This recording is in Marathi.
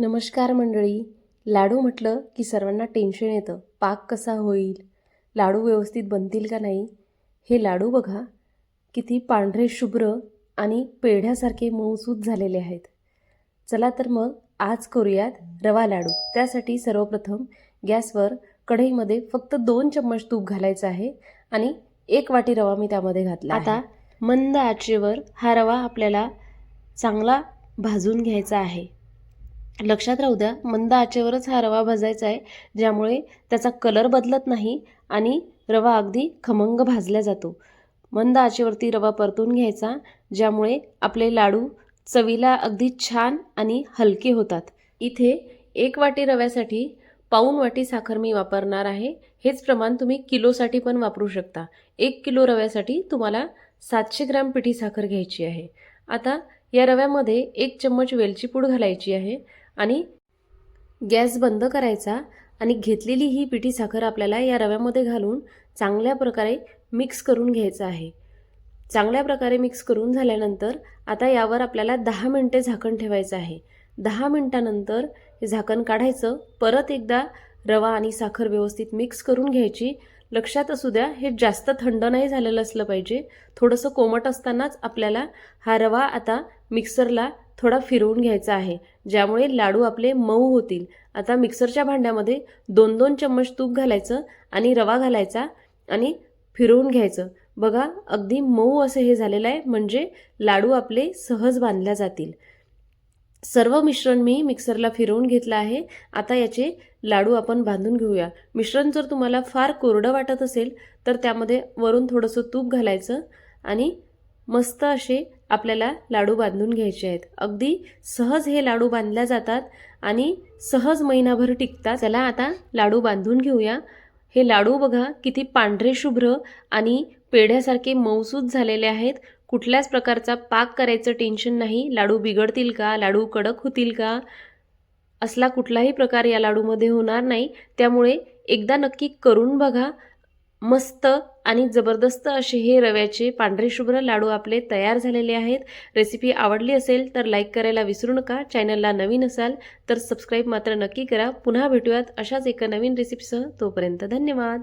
नमस्कार मंडळी. लाडू म्हटलं की सर्वांना टेन्शन येतं. पाक कसा होईल? लाडू व्यवस्थित बनतील का नाही? हे लाडू बघा. किती पांढरे शुभ्र आणि पेढ्यासारखे मऊसूत झालेले आहेत. चला तर मग आज करूयात रवा लाडू. त्यासाठी सर्वप्रथम गॅसवर कढईमध्ये फक्त दोन चम्मच तूप घालायचं आहे आणि एक वाटी रवा मी त्यामध्ये घातला आता मंद आचेवर हा रवा आपल्याला चांगला भाजून घ्यायचा आहे. लक्षात राहू द्या मंद आचेवरच हा रवा भाजायचा आहे ज्यामुळे त्याचा कलर बदलत नाही आणि रवा अगदी खमंग भाजला जातो. मंद आचेवरती रवा परतून घ्यायचा ज्यामुळे आपले लाडू चवीला अगदी छान आणि हलके होतात. इथे एक वाटी रव्यासाठी पाऊन वाटी साखर मी वापरणार आहे. हेच प्रमाण तुम्ही किलोसाठी पण वापरू शकता. एक किलो रव्यासाठी तुम्हाला सातशे ग्रॅम पिठी साखर घ्यायची आहे. आता या रव्यामध्ये एक चम्मच वेलची पूड घालायची आहे. आणि गॅस बंद करायचा आणि घेतलेली ही पिठी साखर आपल्याला या रव्यामध्ये घालून चांगल्या प्रकारे मिक्स करून घ्यायचं आहे. चांगल्या प्रकारे मिक्स करून झाल्यानंतर आता यावर आपल्याला दहा मिनटे झाकण ठेवायचं आहे. दहा मिनटानंतर हे झाकण काढायचं परत एकदा रवा आणि साखर व्यवस्थित मिक्स करून घ्यायची. लक्षात असू द्या हे जास्त थंड नाही झालेलं असलं पाहिजे. थोडंसं कोमट असतानाच आपल्याला हा रवा आता मिक्सरला थोडा फिरवून घ्यायचा आहे. ज्यामुळे लाडू आपले मऊ होतील. आता मिक्सरच्या भांड्यामध्ये दोन दोन चम्मच तूप घालायचं आणि रवा घालायचा आणि फिरवून घ्यायचं. बघा अगदी मऊ असं हे झालेलं आहे. म्हणजे लाडू आपले सहज बांधल्या जातील. सर्व मिश्रण मी मिक्सरला फिरवून घेतलं आहे. आता याचे लाडू आपण बांधून घेऊया. मिश्रण जर तुम्हाला फार कोरडं वाटत असेल तर त्यामध्ये वरून थोडंसं तूप घालायचं आणि मस्त असे आपल्याला लाडू बांधून घ्यायचे आहेत. अगदी सहज हे लाडू बांधल्या जातात आणि सहज महिनाभर टिकतात. चला आता लाडू बांधून घेऊया. हे लाडू बघा किती पांढरे शुभ्र आणि पेढ्यासारखे मऊसूत झालेले आहेत. कुठल्याच प्रकारचा पाक करायचं टेन्शन नाही. लाडू बिघडतील का? लाडू कडक होतील का? असला कुठलाही प्रकार या लाडूमध्ये होणार नाही. त्यामुळे एकदा नक्की करून बघा. मस्त आणि जबरदस्त असे हे रव्याचे पांढरे शुभ्र लाडू आपले तयार झालेले आहेत. रेसिपी आवडली असेल तर लाईक करायला विसरू नका. चॅनलला नवीन असाल तर सबस्क्राईब मात्र नक्की करा. पुन्हा भेटूयात अशाच एका नवीन रेसिपीसह तोपर्यंत धन्यवाद.